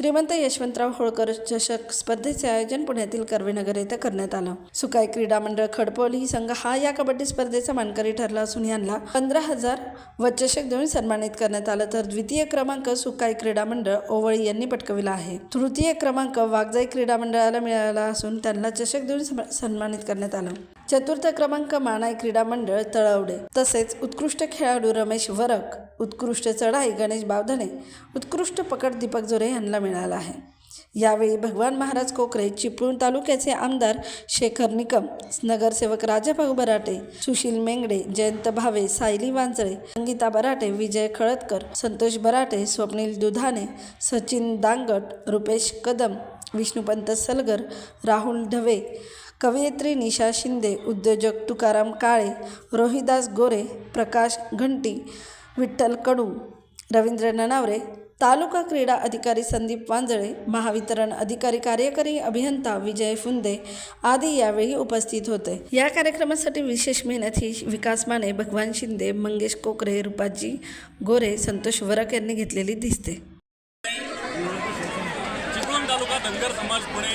श्रीमंत यशवंतराव होळकर चषक स्पर्धेचे आयोजन पुण्यातील कर्वेनगर येथे करण्यात आलं. सुकाई क्रीडा मंडळ खडपोली संघ हा या कबड्डी स्पर्धेचा मानकरी ठरला असून यांना पंधरा हजार व चषक देऊन सन्मानित करण्यात आलं. तर द्वितीय क्रमांक सुकाई क्रीडा मंडळ ओवळी यांनी पटकविला आहे. तृतीय क्रमांक वागजाई क्रीडा मंडळाला मिळाला असून त्यांना चषक देऊन सन्मानित करण्यात आलं. चतुर्थ क्रमांक मानाय क्रीडा मंडळ तळवडे. तसेच उत्कृष्ट खेळाडू रमेश वरक उत्कृष्ट चढाई गणेश बावधने उत्कृष्ट पकड दीपक जोरे यांना मिळाला आहे. यावेळी भगवान महाराज कोकरे चिपळूण तालुक्याचे आमदार शेखर निकम नगरसेवक राजाभाऊ बराटे सुशील मेंगडे जयंत भावे सायली वांजळे संगीता बराटे विजय खळदकर संतोष बराटे स्वप्नील दुधाने सचिन दांगट रुपेश कदम विष्णुपंत सलगर राहुल ढवे कवयित्री निशा शिंदे उद्योजक तुकाराम काळे रोहिदास गोरे प्रकाश घंटी विठ्ठल कडू रवींद्र ननावरे तालुका क्रीडा अधिकारी संदीप वांजळे महावितरण अधिकारी कार्यकारी अभियंता विजय फुंदे आदी यावेळी उपस्थित होते. या कार्यक्रमासाठी विशेष मेहनत ही विकास माने भगवान शिंदे मंगेश कोकरे रुपाजी गोरे संतोष वरक यांनी घेतलेली दिसते. चिपळूण तालुका धनगर समाज पुणे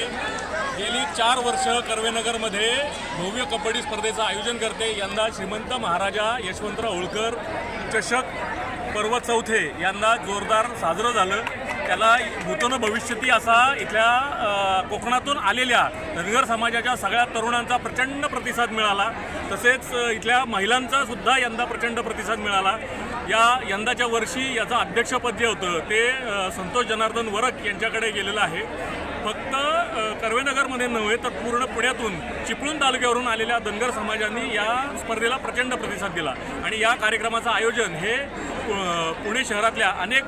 गेली चार वर्ष कर्वेनगरमध्ये भव्य कबड्डी स्पर्धेचं आयोजन करते. यंदा श्रीमंत महाराजा यशवंतराव होळकर चषक पर्व चौथे यंदा जोरदार साजरं झालं. त्याला नूतन भविष्यती असा इथल्या कोकणातून आलेल्या धनगर समाजाच्या सगळ्या तरुणांचा प्रचंड प्रतिसाद मिळाला. तसेच इथल्या महिलांचा सुद्धा यंदा प्रचंड प्रतिसाद मिळाला. या यंदाच्या वर्षी याचं अध्यक्षपद जे होतं ते संतोष जनार्दन वरक यांच्याकडे गेलेलं आहे. फक्त कर्वेनगरमध्ये नव्हे तर पूर्ण पुण्यातून चिपळूण तालुक्यावरून आलेल्या धनगर समाजांनी या स्पर्धेला प्रचंड प्रतिसाद दिला. आणि या कार्यक्रमाचं आयोजन हे पुणे शहरातल्या अनेक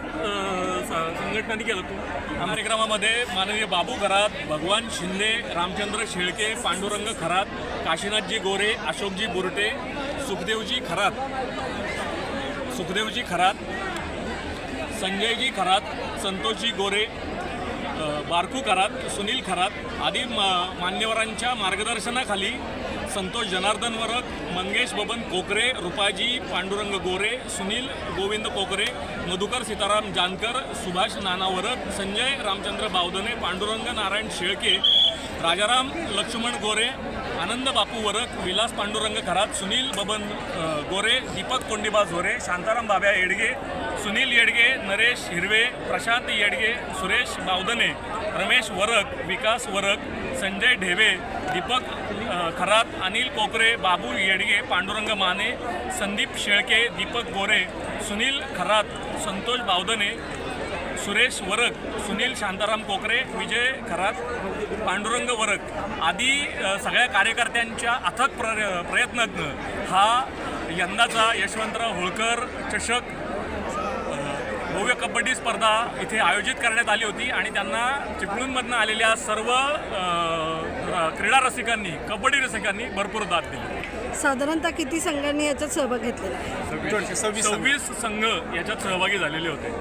संघटनांनी केलं. होतं या कार्यक्रमामध्ये माननीय बाबू घरात भगवान शिंदे रामचंद्र शेळके पांडुरंग खरात काशीनाथजी गोरे अशोकजी बुरटे सुखदेवजी खरात सुखदेवजी खरात संजयजी खरात संतोषजी गोरे बारकू खरात सुनील खरात आदी मा- मान्यवरांच्या मार्गदर्शनाखाली संतोष जनार्दन वरक मंगेश बबन कोकरे रुपाजी पांडुरंग गोरे सुनील गोविंद कोकरे मधुकर सीताराम जानकर सुभाष नाना वरक संजय रामचंद्र बावदने पांडुरंग नारायण शेळके राजाराम लक्ष्मण गोरे आनंद बापू वरक विलास पांडुरंग खरात सुनील बबन गोरे दीपक कोंडिबा झोरे शांताराम बाब्या येडगे सुनील येडगे नरेश हिरवे प्रशांत येडगे सुरेश बावदने रमेश वरक विकास वरक संजय ढेवे दीपक खरात अनिल कोकरे बाबू येडगे पांडुरंग माने संदीप शेळके दीपक गोरे सुनील खरात संतोष बावदने सुरेश वरक सुनील शांताराम कोकरे विजय खरात पांडुरंग वरक आदी सगळ्या कार्यकर्त्यांच्या अथक प्र प्रयत्नातनं हा यंदाचा यशवंतराव होळकर चषक भव्य कबड्डी स्पर्धा इथे आयोजित करण्यात आली होती आणि त्यांना चिपळूणमधनं आलेल्या सर्व क्रीडा रसिकांनी कबड्डी रसिकांनी भरपूर दाद दिली. साधारणतः किती संघांनी याच्यात सहभाग घेतलेला आहे? सव्वीस संघ याच्यात सहभागी झालेले होते.